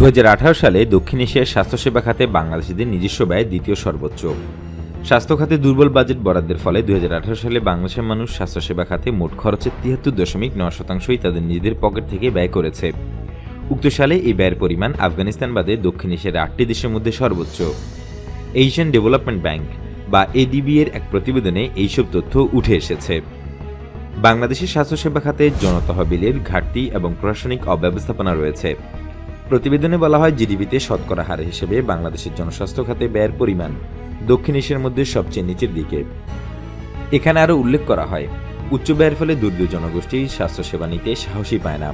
দু হাজার আঠারো সালে দক্ষিণ এশিয়ার স্বাস্থ্যসেবা খাতে বাংলাদেশিদের নিজস্ব ব্যয় দ্বিতীয় সর্বোচ্চ। স্বাস্থ্য খাতে দুর্বল বাজেট বরাদ্দের ফলে দুই হাজার আঠারো সালে বাংলাদেশের মানুষ স্বাস্থ্যসেবা খাতে মোট খরচের তিয়াত্তর দশমিক নয় শতাংশই তাদের নিজেদের পকেট থেকে ব্যয় করেছে। উক্ত সালে এই ব্যয়ের পরিমাণ আফগানিস্তান বাদে দক্ষিণ এশিয়ার আটটি দেশের মধ্যে সর্বোচ্চ। এশিয়ান ডেভেলপমেন্ট ব্যাংক বা এডিবি এর এক প্রতিবেদনে এইসব তথ্য উঠে এসেছে। বাংলাদেশের স্বাস্থ্যসেবা খাতে জনতহবিলের ঘাটতি এবং প্রশাসনিক অব্যবস্থাপনা রয়েছে। প্রতিবেদনে বলা হয়, জিডিপিতে শতকরা হার হিসেবে বাংলাদেশের জনস্বাস্থ্য খাতে ব্যয়ের পরিমাণ দক্ষিণ এশিয়ার মধ্যে সবচেয়ে নিচের দিকে। এখানে আরও উল্লেখ করা হয়, উচ্চ ব্যয়ের ফলে দরিদ্র জনগোষ্ঠী স্বাস্থ্যসেবা নিতে সাহসী পায় না।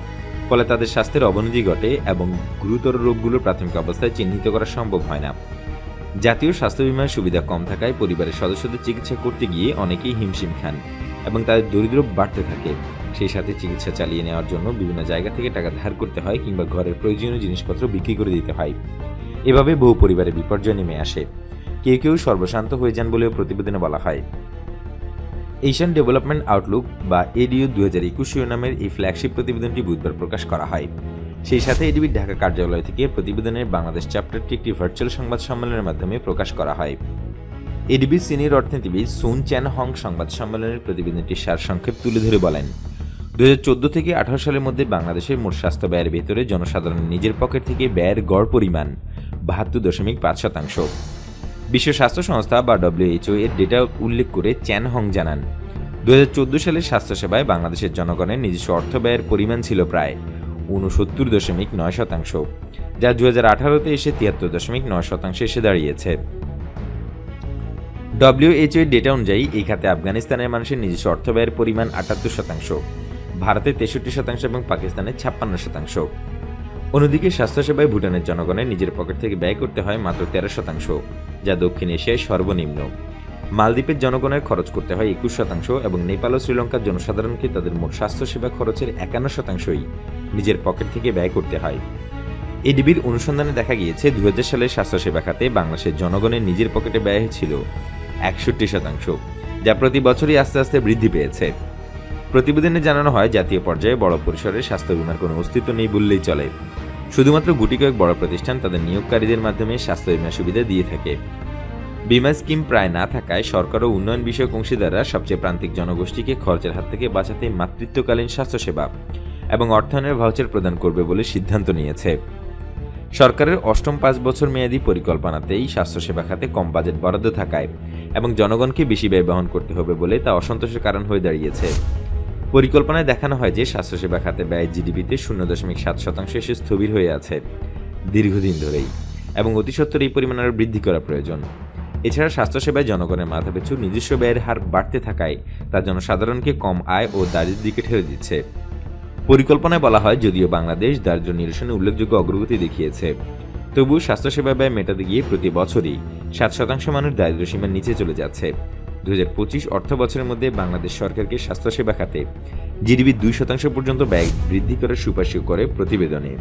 ফলে তাদের স্বাস্থ্যের অবনতি ঘটে এবং গুরুতর রোগগুলো প্রাথমিক অবস্থায় চিহ্নিত করা সম্ভব হয় না। জাতীয় স্বাস্থ্য বীমার সুবিধা কম থাকায় পরিবারের সদস্যদের চিকিৎসা করতে গিয়ে অনেকেই হিমশিম খান এবং তাদের দরিদ্র বাড়তে থাকে। সেই সাথে চিকিৎসা চালিয়ে নেওয়ার জন্য বিভিন্ন জায়গা থেকে টাকা ধার করতে হয় কিংবা ঘরের প্রয়োজনীয় জিনিসপত্র বিক্রি করে দিতে হয়। এভাবে বহু পরিবারে বিপর্যয় নেমে আসে। কেউ কেউ সর্বশান্ত হয়ে যান বলেও প্রতিবেদনে বলা হয়। এশিয়ান ডেভেলপমেন্ট আউটলুক বা এডিও দু হাজার একুশ শিরোনামের এই ফ্ল্যাগশিপ প্রতিবেদনটি বুধবার প্রকাশ করা হয়। সেই সাথে এডিবির ঢাকা কার্যালয় থেকে প্রতিবেদনের বাংলাদেশ চ্যাপ্টারটি একটি ভার্চুয়াল সংবাদ সম্মেলনের মাধ্যমে প্রকাশ করা হয়। এডিবির সিনিয়র অর্থনীতিবিদ সুন চ্যান হং সংবাদ সম্মেলনের প্রতিবেদনটির সারসংক্ষেপ তুলে ধরে বলেন দু হাজার চোদ্দ থেকে আঠারো সালের মধ্যে বাংলাদেশের মোট স্বাস্থ্য ব্যয়ের ভেতরে জনসাধারণের নিজের পকেট থেকে ব্যয়ের গড় পরিমাণ বাহাত্তর দশমিক পাঁচ শতাংশ। বিশ্ব স্বাস্থ্য সংস্থা বা ডব্লিউএইচও এর ডেটা উল্লেখ করে চ্যান হং জানান দু হাজার চোদ্দ সালের স্বাস্থ্যসেবায় বাংলাদেশের জনগণের নিজস্ব অর্থ ব্যয়ের পরিমাণ ছিল প্রায় ঊনসত্তর দশমিক নয় শতাংশ, যা দু হাজার আঠারোতে এসে তিয়াত্তর দশমিক নয় শতাংশে এসে দাঁড়িয়েছে। ডব্লিউএইচও এর ডেটা অনুযায়ী এই খাতে আফগানিস্তানের মানুষের নিজস্ব অর্থ ব্যয়ের পরিমাণ আটাত্তর শতাংশ ভারতের তেষট্টি শতাংশ এবং পাকিস্তানের ছাপ্পান্ন শতাংশ। অন্যদিকে স্বাস্থ্যসেবায় ভুটানের জনগণের নিজের পকেট থেকে ব্যয় করতে হয় মাত্র তেরো শতাংশ, যা দক্ষিণ এশিয়ায় সর্বনিম্ন। মালদ্বীপের জনগণের খরচ করতে হয় একুশ শতাংশ এবং নেপাল ও শ্রীলঙ্কার জনসাধারণকে তাদের মোট স্বাস্থ্যসেবা খরচের একান্ন শতাংশই নিজের পকেট থেকে ব্যয় করতে হয়। এডিবির অনুসন্ধানে দেখা গিয়েছে দু সালের স্বাস্থ্যসেবা খাতে বাংলাদেশের জনগণের নিজের পকেটে ব্যয় হয়েছিল একষট্টি শতাংশ, যা প্রতি বছরই আস্তে আস্তে বৃদ্ধি পেয়েছে। প্রতিবেদনে জানানো হয়, জাতীয় পর্যায়ে বড় পরিসরের স্বাস্থ্য বীমার কোনো অস্তিত্ব নেই বললেই চলে। শুধুমাত্র গুটি কয়েক বড় প্রতিষ্ঠান তাদের নিয়োগকারীদের মাধ্যমে স্বাস্থ্য বীমা সুবিধা দিয়ে থাকে। বিমা স্কিম প্রায় না থাকায় সরকার ও উন্নয়ন বিষয়ক অংশীদাররা সবচেয়ে প্রান্তিক জনগোষ্ঠীকে খরচের হাত থেকে বাঁচাতে মাতৃত্বকালীন স্বাস্থ্যসেবা এবং অর্থায়নের ভাউচার প্রদান করবে বলে সিদ্ধান্ত নিয়েছে। সরকারের অষ্টম পাঁচ বছর মেয়াদী পরিকল্পনাতেই স্বাস্থ্যসেবা খাতে কম বাজেট বরাদ্দ থাকায় এবং জনগণকে বেশি ব্যয় বহন করতে হবে বলে তা অসন্তোষের কারণ হয়ে দাঁড়িয়েছে। পরিকল্পনায় দেখানো হয় যে স্বাস্থ্যসেবা খাতে ব্যয় জিডিপিতে শূন্য দশমিক সাত শতাংশ এসে স্থবির হয়ে আছে দীর্ঘদিন ধরেই এবং অতি সত্বর এই পরিমাণ আরও বৃদ্ধি করা প্রয়োজন। এছাড়া স্বাস্থ্যসেবায় জনগণের মাথাপিছু নিজস্ব ব্যয়ের হার বাড়তে থাকায় তা জনসাধারণকে কম আয় ও দারিদ্র দিকে ঠেলে দিচ্ছে। পরিকল্পনায় বলা হয়, যদিও বাংলাদেশ দারিদ্র নিরসনে উল্লেখযোগ্য অগ্রগতি দেখিয়েছে, তবুও স্বাস্থ্যসেবা ব্যয় মেটাতে গিয়ে প্রতি বছরই সাত শতাংশ মানুষ দারিদ্র সীমার নিচে চলে যাচ্ছে। দু হাজার পঁচিশ অর্থ বছরের মধ্যে বাংলাদেশ সরকারকে স্বাস্থ্যসেবা খাতে। জিডিপি দুই শতাংশ পর্যন্ত ব্যয় বৃদ্ধি করার সুপারিশ করে প্রতিবেদনে।